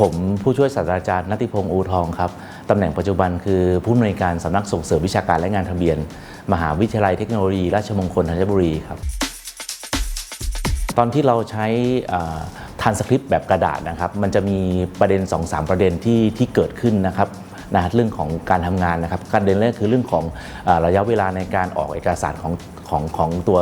ผมผู้ช่วยศาสตราจารย์นัติพงศ์อูทองครับตำแหน่งปัจจุบันคือผู้อำนวยการสำนักส่งเสริมวิชาการและงานทะเบียน มหาวิทยาลัยเทคโนโลยี ราชมงคลธัญบุรีครับ ตอนที่เราใช้ทานสคริปต์แบบกระดาษนะครับ มันจะมีประเด็น 2-3 ประเด็นที่ที่เกิดขึ้นนะครับนะเรื่องของการทำงานนะครับการเด่นแรกคือเรื่องของอระยะเวลาในการออกเอกสารของของของตัว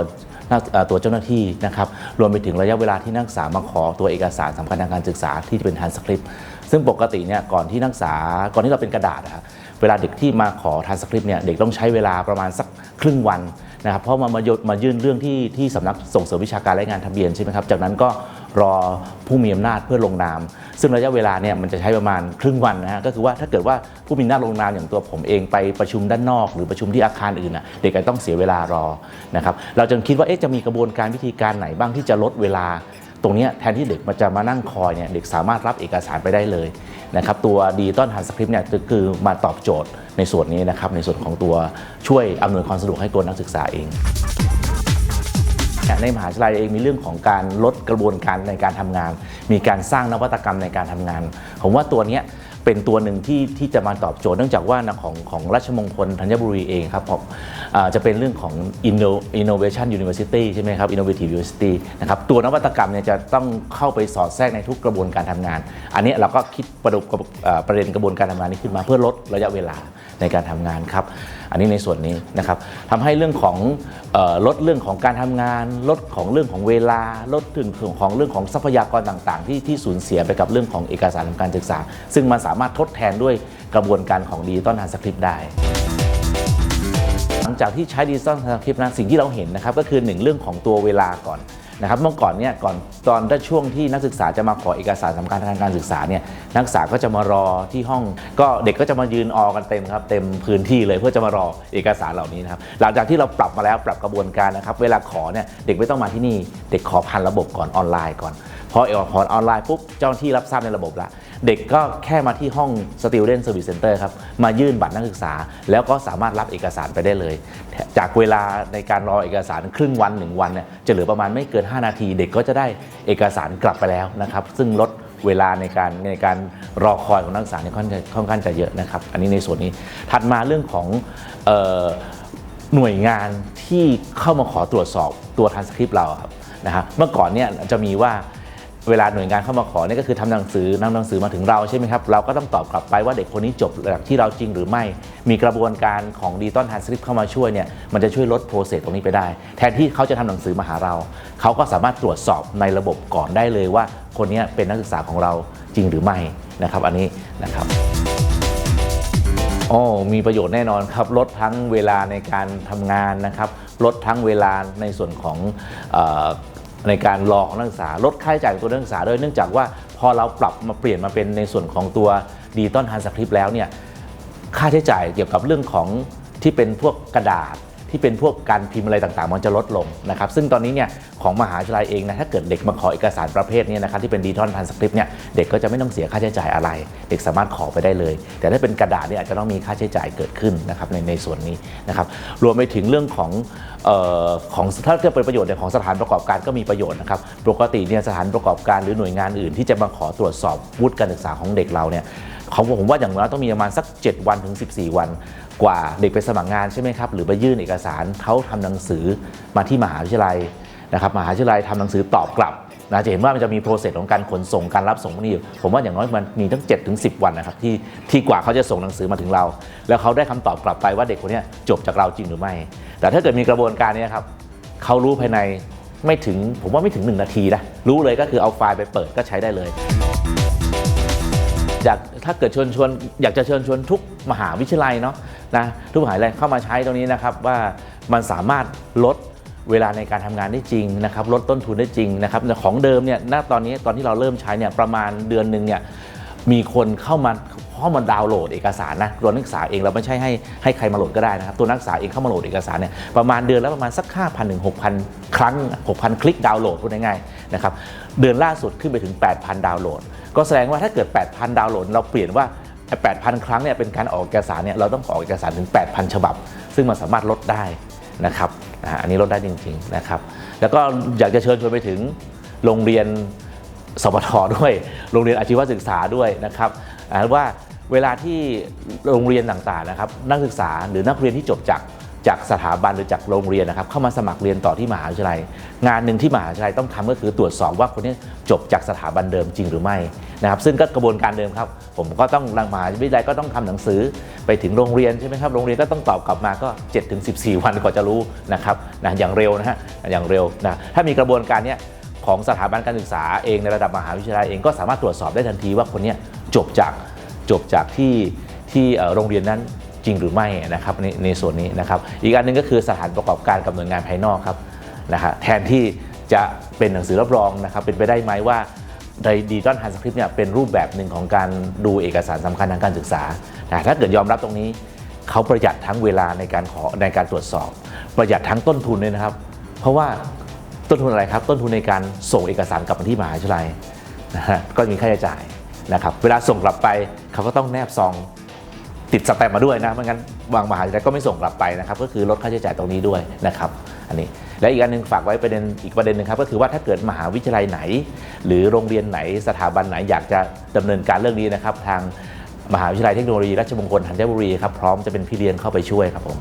ตัวเจ้าหน้าที่นะครับรวมไปถึงระยะเวลาที่นักศึกษามาขอตัวเอกสารสำคัญทางการศึกษาที่เป็นทานสคริปต์ซึ่งปกติเนี่ยก่อนที่นักศึกษาก่อนที่เราเป็นกระดาษนะครับเวลาเด็กที่มาขอทานสคริปต์เนี่ยเด็กต้องใช้เวลาประมาณสักครึ่งวันนะครับเพราะมามามามายื่นเรื่องที่ที่สำนักส่งเสริมวิชาการและงานทะเบียนใช่ไหมครับจากนั้นก็ รอผู้มีอำนาจเพื่อลงนาม ซึ่งระยะเวลาเนี่ยมันจะใช้ประมาณครึ่งวันนะฮะก็คือว่าถ้าเกิดว่าผู้มีอำนาจลงนามอย่างตัวผมเองไปประชุมด้านนอก หรือประชุมที่อาคารอื่นน่ะเด็กก็ต้องเสียเวลารอนะครับเราจึงคิดว่าเอ๊ะจะมีกระบวนการวิธีการไหนบ้างที่จะลดเวลาตรงนี้แทนที่เด็กมันจะมานั่งคอยเนี่ยเด็กสามารถรับเอกสารไปได้เลยนะครับตัวดีต้อนทันสคริปต์เนี่ยคือมาตอบโจทย์ในส่วนนี้นะครับในส่วนของตัวช่วยอำนวยความสะดวกให้ตัวนักศึกษาเอง ในมหาวิทยาลัยเองมีเรื่องของการลดกระบวนการในการทำงาน มีการสร้างนวัตกรรมในการทำงาน ผมว่าตัวเนี้ย เป็นตัวหนึ่งที่ที่จะมาตอบโจทย์เนื่องจากว่าของของราชมงคลธัญบุรีเองครับผมจะเป็นเรื่องของ Inno- Innovation University ใช่ไหมครับ Innovative University นะครับตัวนวัตกรรมเนี่ยจะต้องเข้าไปสอดแทรกในทุกกระบวนการทำงาน อันนี้เราก็คิดประดกประเด็นกระบวนการทำงานนี้ขึ้นมาเพื่อลดระยะเวลาในการทำงานครับ อันนี้ในส่วนนี้นะครับทำให้เรื่องของออลดเรื่องของการทำงาน ลดของเรื่องของเวลา ลดถึงของเรื่องของทรัพยากรต่าง ๆ ที่ที่สูญเสียไปกับเรื่องของเอกสารทางการศึกษา ซึ่งมันสาามารถทดแทนด้วยกระบวนการของดิจิตอลทรานสคริปต์ได้ หลังจากที่ใช้ดิจิตอลทรานสคริปต์นะสิ่งที่เราเห็นนะครับก็คือหนึ่งเรื่องของตัวเวลาก่อนนะครับเมื่อก่อนเนี่ยก่อนตอนได้ช่วงที่นักศึกษาจะมาขอเอกสารสำคัญทางการศึกษาเนี่ยนักศึกษาก็จะมารอที่ห้อง ก็เด็กก็จะมายืนออกันเต็มครับเต็มพื้นที่เลยเพื่อจะมารอเอกสารเหล่านี้นะครับหลังจากที่เราปรับมาแล้วปรับกระบวนการนะครับเวลาขอเนี่ยเด็กไม่ต้องมาที่นี่ เด็กขอผ่านระบบก่อนออนไลน์ก่อนพอเอกสารออนไลน์ปุ๊บเจ้าหน้าที่รับทราบในระบบละ เด็กก็แค่มาที่ห้อง Student Service Center ครับ มายื่นบัตรนักศึกษา แล้วก็สามารถรับเอกสารไปได้เลย จากเวลาในการรอเอกสารครึ่งวันหนึ่งวันเนี่ยจะเหลือประมาณไม่เกิน 5 นาที เด็กก็จะได้เอกสารกลับไปแล้วนะครับ ซึ่งลดเวลาในการในการรอคอยของนักศึกษาเนี่ยค่อนข้างค่อนข้างจะเยอะนะครับ อันนี้ในส่วนนี้ถัดมาเรื่องของหน่วยงานที่เข้ามาขอตรวจสอบตัวทันสคริปต์เราครับนะฮะเมื่อก่อนเนี่ยจะมีว่า เวลาหน่วยงานเข้ามาขอเนี่ยก็คือทำหนังสือนำหนังสือมาถึงเราใช่ไหมครับเราก็ต้องตอบกลับไปว่าเด็กคนนี้จบจากที่เราจริงหรือไม่ มีกระบวนการของดีตอนทันสคริปเข้ามาช่วยเนี่ยมันจะช่วยลดโปรเซสตรงนี้ไปได้ แทนที่เขาจะทำหนังสือมาหาเรา เขาก็สามารถตรวจสอบในระบบก่อนได้เลยว่า คนนี้เป็นนักศึกษาของเราจริงหรือไม่นะครับอันนี้นะครับโอ้มีประโยชน์แน่นอนครับลดทั้งเวลาในการทำงานนะครับลดทั้งเวลาในส่วนของ ในการรอของนักศึกษาลดค่าใช้จ่ายของตัวนักศึกษาด้วยเนื่องจากว่าพอเราปรับมาเปลี่ยนมาเป็นในส่วนของตัวดิจิตอลทันสคริปต์แล้วเนี่ยค่าใช้จ่ายเกี่ยวกับเรื่องของที่เป็นพวกกระดาษ ที่เป็นพวกการพิมพ์อะไรต่างๆ มันจะลดลงนะครับซึ่งตอนนี้เนี่ยของมหาวิทยาลัยเองนะถ้าเกิดเด็กมาขอเอกสารประเภทนี้นะครับที่เป็นดิจิทัลทันสคริปต์เนี่ยเด็กก็จะไม่ต้องเสียค่าใช้จ่ายอะไร เด็กสามารถขอไปได้เลย แต่ถ้าเป็นกระดาษเนี่ยอาจจะต้องมีค่าใช้จ่ายเกิดขึ้นนะครับในในส่วนนี้นะครับรวมไปถึงเรื่องของเอ่อของถ้าจะเป็นประโยชน์ของสถานประกอบการก็มีประโยชน์นะครับปกติเนี่ยสถานประกอบการหรือหน่วยงานอื่น ที่จะมาขอตรวจสอบวุฒิการศึกษาของเด็กเราเนี่ย ของผมว่าอย่างน้อยต้องมีประมาณสัก 7 วันถึง 14 วัน กว่าเด็กไปสมัครงานใช่ไหมครับ หรือไปยื่นเอกสารเขาทำหนังสือมาที่มหาวิทยาลัยนะครับมหาวิทยาลัยทำหนังสือตอบกลับนะจะเห็นว่ามันจะมีโปรเซสของการขนส่งการรับส่งพวกนี่ผมว่าอย่างน้อยมันมีตั้ง7ถึง10วันนะครับที่ที่กว่าเขาจะส่งหนังสือมาถึงเรา แล้วเขาได้คำตอบกลับไปว่าเด็กคนนี้จบจากเราจริงหรือไม่ แต่ถ้าเกิดมีกระบวนการนี้ครับเขารู้ภายในไม่ถึงผมว่าไม่ถึง 1 นาทีนะรู้เลยก็คือเอาไฟล์ไปเปิดก็ใช้ได้เลย อยากถ้าเกิดชวนชวนอยากจะเชิญชวนทุกมหาวิทยาลัยเนาะนะทุกมหาวิทยาลัยเข้ามาใช้ตรงนี้นะครับว่ามันสามารถลดเวลาในการทำงานได้จริงนะครับลดต้นทุนได้จริงนะครับแต่ของเดิมเนี่ยณตอนนี้ตอนที่เราเริ่มใช้เนี่ยประมาณเดือนหนึ่งเนี่ย มีคนเข้ามาเข้ามาดาวน์โหลดเอกสารนะตัวนักศึกษาเองเราไม่ใช่ให้ให้ใครมาโหลดก็ได้นะครับ ตัวนักศึกษาเองเข้ามาโหลดเอกสารเนี่ยประมาณเดือนละประมาณสัก5,000ถึง6,000 ครั้ง 6,000 คลิกดาวน์โหลดพูดง่ายๆนะครับเดือนล่าสุดขึ้นไปถึง 8,000 ดาวน์โหลด ก็แสดงว่าถ้าเกิด 8,000 ดาวน์โหลด เราเปลี่ยนว่า 8,000 ครั้งเนี่ยเป็นการออกเอกสารเนี่ยเราต้องออกเอกสารถึง 8,000 ฉบับ ซึ่งมันสามารถลดได้นะครับอันนี้ลดได้จริงๆนะครับแล้วก็อยากจะเชิญชวนไปถึงโรงเรียน สปทด้วย โรงเรียนอาชีวศึกษาด้วยนะครับว่าเวลาที่โรงเรียนต่างๆนะครับนักศึกษาหรือนักเรียนที่จบจากจากสถาบันหรือจากโรงเรียนนะครับเข้ามาสมัครเรียนต่อที่มหาวิทยาลัย งานหนึ่งที่มหาวิทยาลัยต้องทำก็คือตรวจสอบว่าคนนี้จบจากสถาบันเดิมจริงหรือไม่นะครับซึ่งก็กระบวนการเดิมครับ ผมก็ต้องรังมหาวิทยาลัยก็ต้องทำหนังสือไปถึงโรงเรียนใช่ไหมครับโรงเรียนก็ต้องตอบกลับมาก็7ถึง14 วันกว่าจะรู้นะครับนะอย่างเร็วนะฮะอย่างเร็วนะถ้ามีกระบวนการเนี้ย ของสถาบันการศึกษาเองในระดับมหาวิทยาลัยเองก็สามารถตรวจสอบได้ทันทีว่าคนนี้จบจากจบจากที่ที่โรงเรียนนั้นจริงหรือไม่นะครับในในส่วนนี้นะครับ อีกอันหนึงก็คือสถานประกอบการกับหน่วยงานภายนอกครับนะฮะแทนที่จะเป็นหนังสือรับรองนะครับเป็นไปได้ไหมว่าในดิจิตอลฮันสคริปต์เนี่ยเป็นรูปแบบหนึ่งของการดูเอกสารสำคัญทางการศึกษานะถ้าเกิดยอมรับตรงนี้เขาประหยัดทั้งเวลาในการขอในการตรวจสอบ ประหยัดทั้งต้นทุนเลยนะครับ เพราะว่า ต้นทุนอะไรครับ ต้นทุนในการส่งเอกสารกลับมาที่มหาวิทยาลัยนะฮะก็มีค่าใช้จ่ายนะครับเวลาส่งกลับไปเขาก็ต้องแนบซองติดสแตมป์มาด้วยนะไม่งั้นบางมหาวิทยาลัยก็ไม่ส่งกลับไปนะครับก็คือลดค่าใช้จ่ายตรงนี้ด้วยนะครับอันนี้และอีกอันหนึ่งฝากไว้ประเด็นอีกประเด็นหนึ่งครับก็คือว่าถ้าเกิดมหาวิทยาลัยไหน หรือโรงเรียนไหนสถาบันไหนอยากจะดำเนินการเรื่องนี้นะครับทางมหาวิทยาลัยเทคโนโลยีราชมงคลธัญบุรีครับพร้อมจะเป็นพี่เลี้ยงเข้าไปช่วยครับผม